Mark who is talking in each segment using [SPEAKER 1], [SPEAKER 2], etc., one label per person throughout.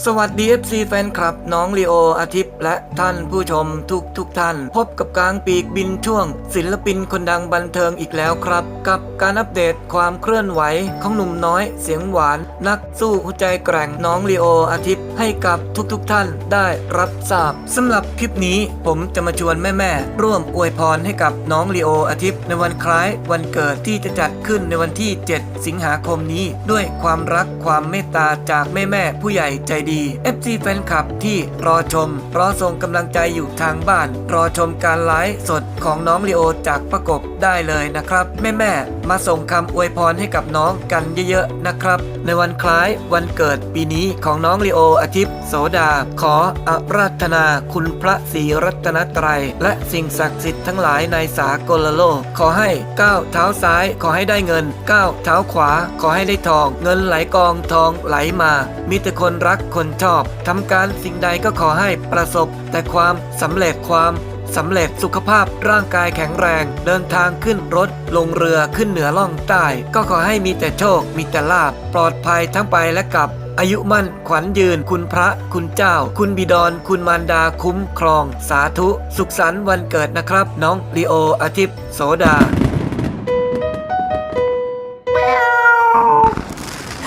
[SPEAKER 1] สวัสดี FC แฟนคลับน้องลีโออาทิตย์และท่านผู้ชมทุกทุกท่าน พบกับกลางปีกบินช่วง ศิลปินคนดังบันเทิงอีกแล้วครับ กับการอัปเดตความเคลื่อนไหวของหนุ่มน้อยเสียงหวาน นักสู้หัวใจแกร่งน้องลีโออาทิตย์ให้กับทุกทุกท่านได้รับทราบสำหรับคลิปนี้ผมจะมาชวนแม่ๆ ร่วมอวยพรให้กับน้องลีโออาทิตย์ในวันคล้ายวันเกิดที่จะจัดขึ้นในวันที่ 7 สิงหาคมนี้ ด้วยความรักความเมตตาจากแม่ๆผู้ใหญ่ใจดี FC แฟนคลับที่รอชม รอส่งกำลังใจอยู่ทางบ้าน รอชมการไลฟ์สดของน้องลีโอจากประกบได้เลยนะครับ แม่ๆมาส่งคำอวยพรให้กับน้องกันเยอะๆนะครับ ในวันคล้ายวันเกิดปีนี้ของน้องลีโออาทิตย์โสดา ขออาราธนาคุณพระศรีรัตนตรัย และสิ่งศักดิ์สิทธิ์ทั้งหลายในสากลโลก ขอให้ก้าวเท้าซ้ายขอให้ได้เงินก้าวเท้าขวา ขอให้ได้ทอง เงินไหลกองทองไหลมา มีแต่คนรักคนชอบทำการสิ่งใดก็ขอให้ประสบ แต่ความสำเร็จความสำเร็จสุขภาพร่างกายแข็งแรง เดินทางขึ้นรถ ลงเรือขึ้นเหนือล่องใต้ ก็ขอให้มีแต่โชค มีแต่ลาบปลอดภัยทั้งไปและกลับ อายุมั่นขวัญยืน คุณพระ คุณเจ้า คุณบิดร คุณมารดาคุ้มครอง สาธุ สุขสันต์วันเกิดนะครับ น้องลีโออาทิตย์โสดา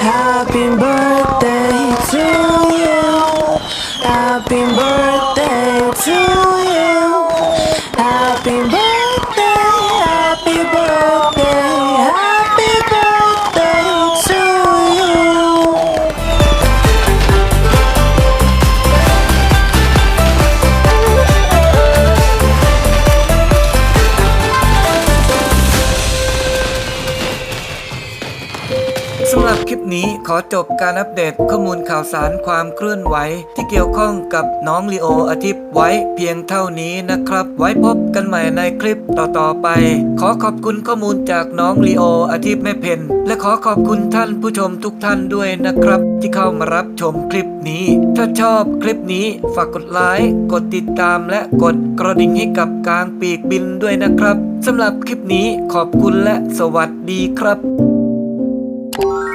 [SPEAKER 2] Happy birthday to
[SPEAKER 1] สำหรับคลิปนี้ขอจบการอัปเดตข้อมูลข่าวสารความเคลื่อนไหว ที่เกี่ยวข้องกับน้องลีโออาทิตย์ไว้เพียงเท่านี้นะครับ ไว้พบกันใหม่ในคลิปต่อๆไป ขอขอบคุณข้อมูลจากน้องลีโออาทิตย์แม่เพนและขอขอบคุณท่านผู้ชมทุกท่านด้วยนะครับ ที่เข้ามารับชมคลิปนี้ ถ้าชอบคลิปนี้ฝากกดไลค์กดติดตามและกดกระดิ่งให้กับกลางปีกบินด้วยนะครับสำหรับคลิปนี้ขอบคุณและสวัสดีครับ you